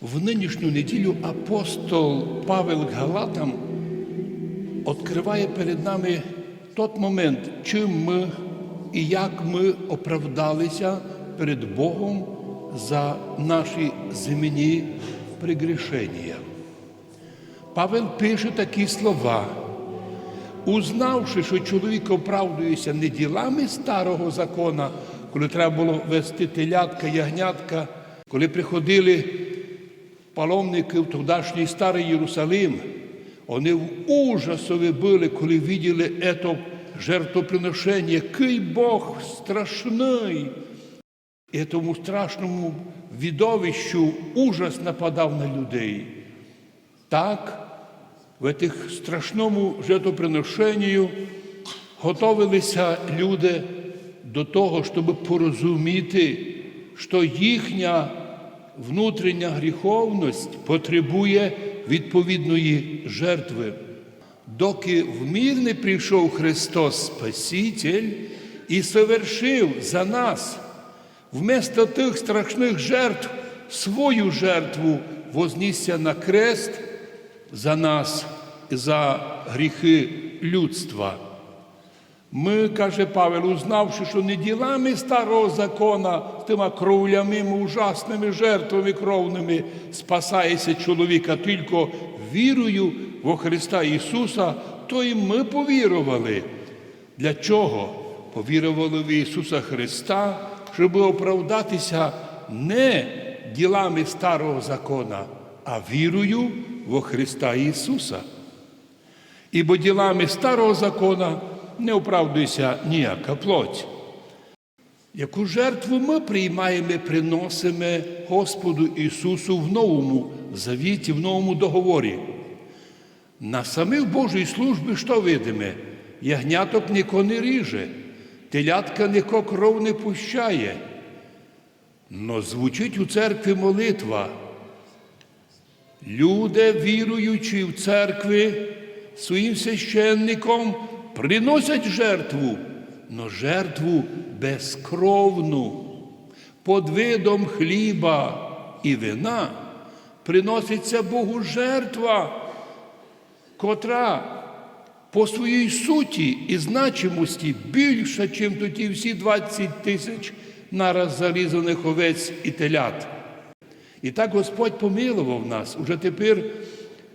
В нинішню неділю апостол Павел Галатам відкриває перед нами той момент, чим ми і як ми оправдалися перед Богом за наші земні прегрішення. Павел пише такі слова. Узнавши, що чоловік оправдується не ділами старого закона, коли треба було вести телятка, ягнятка, коли приходили паломники в тодашній старий Єрусалим, вони в ужасові були, коли виділи це жертвоприношення, який Бог страшний. І тому страшному відовищу ужас нападав на людей. Так, в тих страшному жертвоприношенню готовилися люди до того, щоб порозуміти, що їхня внутрішня гріховність потребує відповідної жертви. Доки в мир не прийшов Христос Спаситель і совершив за нас вместо тих страшних жертв свою жертву вознісся на крест за нас, за гріхи людства. Ми, каже Павел, узнавши, що не ділами старого закона, тими кровлями, ужасними жертвами кровними спасається чоловіка тільки вірою во Христа Ісуса, то і ми повірували. Для чого? Повірували в Ісуса Христа, щоб оправдатися не ділами старого закона, а вірою во Христа Ісуса. Ібо ділами старого закона не оправдується ніяка плоть. Яку жертву ми приймаємо, приносимо Господу Ісусу в новому завіті, в новому договорі. На самих Божій службі що видиме? Ягняток ніко не ріже, телятка ніко кров не пущає. Но звучить у церкві молитва. Люди, віруючи в церкві, своїм священником приносять жертву, но жертву безкровну. Под видом хліба і вина приноситься Богу жертва, котра по своїй суті і значимості більша, ніж тоді всі 20 тисяч нараз зарізаних овець і телят. І так Господь помилував нас. Уже тепер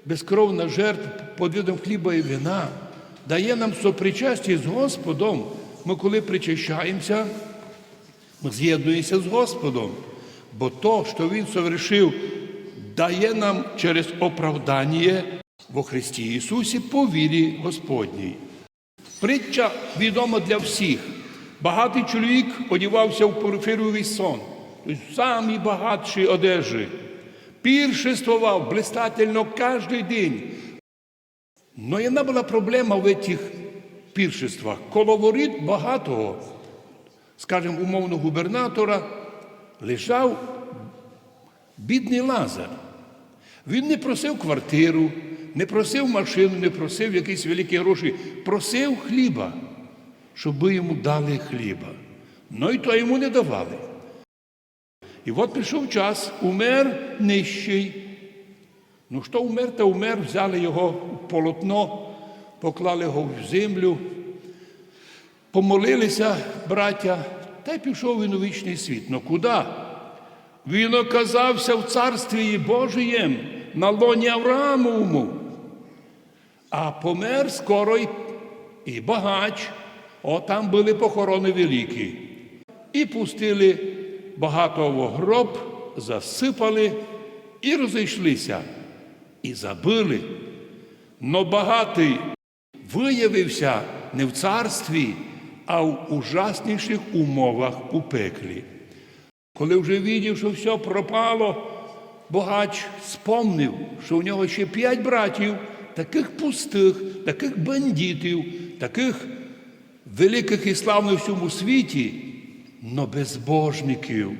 безкровна жертва під видом хліба і вина дає нам сопричасті з Господом. Ми, коли причащаємося, ми з'єднуємося з Господом. Бо то, що Він совершив, дає нам через оправдання во Христі Ісусі по вірі Господній. Притча відома для всіх. Багатий чоловік одівався в порфировий сон, самі багатші одежі. Піршествував блистательно кожен день. Но одна була проблема в цих піршествах. Коло воріт багатого, скажімо, умовно губернатора, лежав бідний Лазар. Він не просив квартиру, не просив машину, не просив якісь великі гроші, просив хліба, щоб йому дали хліба. Ну і то йому не давали. І от прийшов час, умер нижчий. Ну що умер, та умер, взяли його в полотно, поклали його в землю, помолилися браття, та й пішов він у вічний світ. Ну куди? Він оказався в царстві Божієм на лоні Авраамовому, а помер скоро й, і багач, о там були похорони великі. І пустили багатого гроб, засипали і розійшлися, і забили. Но багатий виявився не в царстві, а в ужасніших умовах у пеклі. Коли вже видів, що все пропало, богач спомнив, що у нього ще п'ять братів, таких пустих, таких бандитів, таких великих і славних в всьому світі, но безбожників.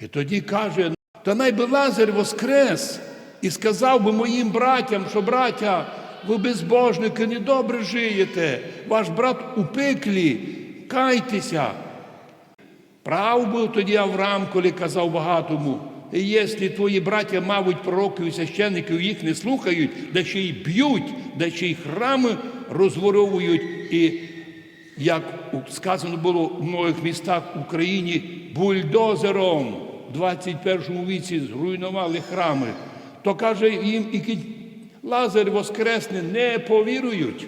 І тоді каже, та найби Лазар воскрес і сказав би моїм братям, що браття, ви безбожники, недобре жиєте, ваш брат у пеклі, кайтеся. Прав був тоді Авраам, коли казав багатому, якщо твої браття, мабуть, пророків і священників їх не слухають, да ще й б'ють, да ще й храми розворовують, і як сказано було в многих містах в Україні, бульдозером в 21 віці зруйнували храми, то каже їм, і Лазар воскресне, не повірують.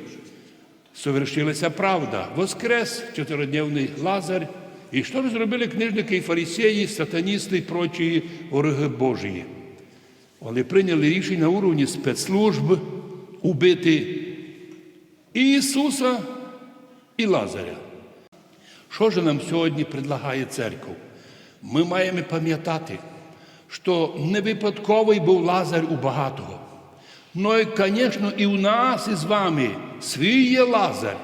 Совершилася правда. Воскрес чотиридневний Лазар. І що ж зробили книжники і фарисеї, сатаністи і прочі вороги Божії? Вони прийняли рішення на уровні спецслужб убити Ісуса, і Лазаря. Що ж нам сьогодні предлагає церква? Ми маємо пам'ятати, що не випадковий був Лазар у багатого. Ну і, звісно, і у нас із вами свій є Лазар.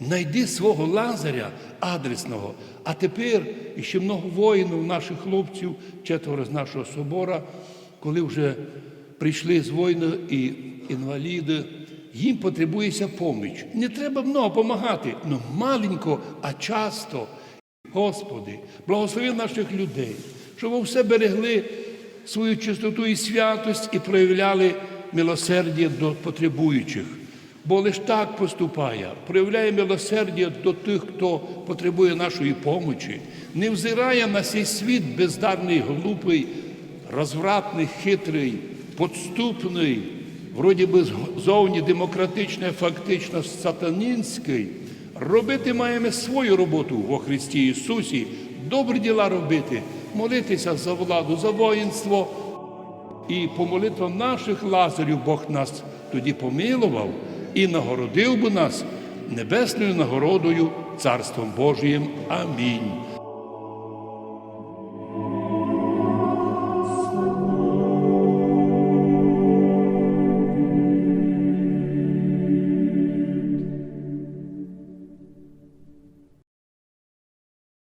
Найди свого Лазаря адресного. А тепер ще много воїнів, наших хлопців, четверо з нашого собора, коли вже прийшли з воїни і інваліди, їм потребується поміч. Не треба много допомагати, але маленько, а часто. Господи, благослови наших людей, щоб все берегли свою чистоту і святость і проявляли милосердя до потребуючих. Бо лиш так поступає, проявляє милосердя до тих, хто потребує нашої помочі, не взирає на цей світ бездарний, глупий, розвратний, хитрий, подступний, вроді би зовні демократичний, фактично сатанінський. Робити маємо свою роботу во Христі Ісусі, добрі діла робити, молитися за владу, за воїнство. І по молитвам наших лазарів Бог нас тоді помилував і нагородив би нас небесною нагородою Царством Божиїм. Амінь.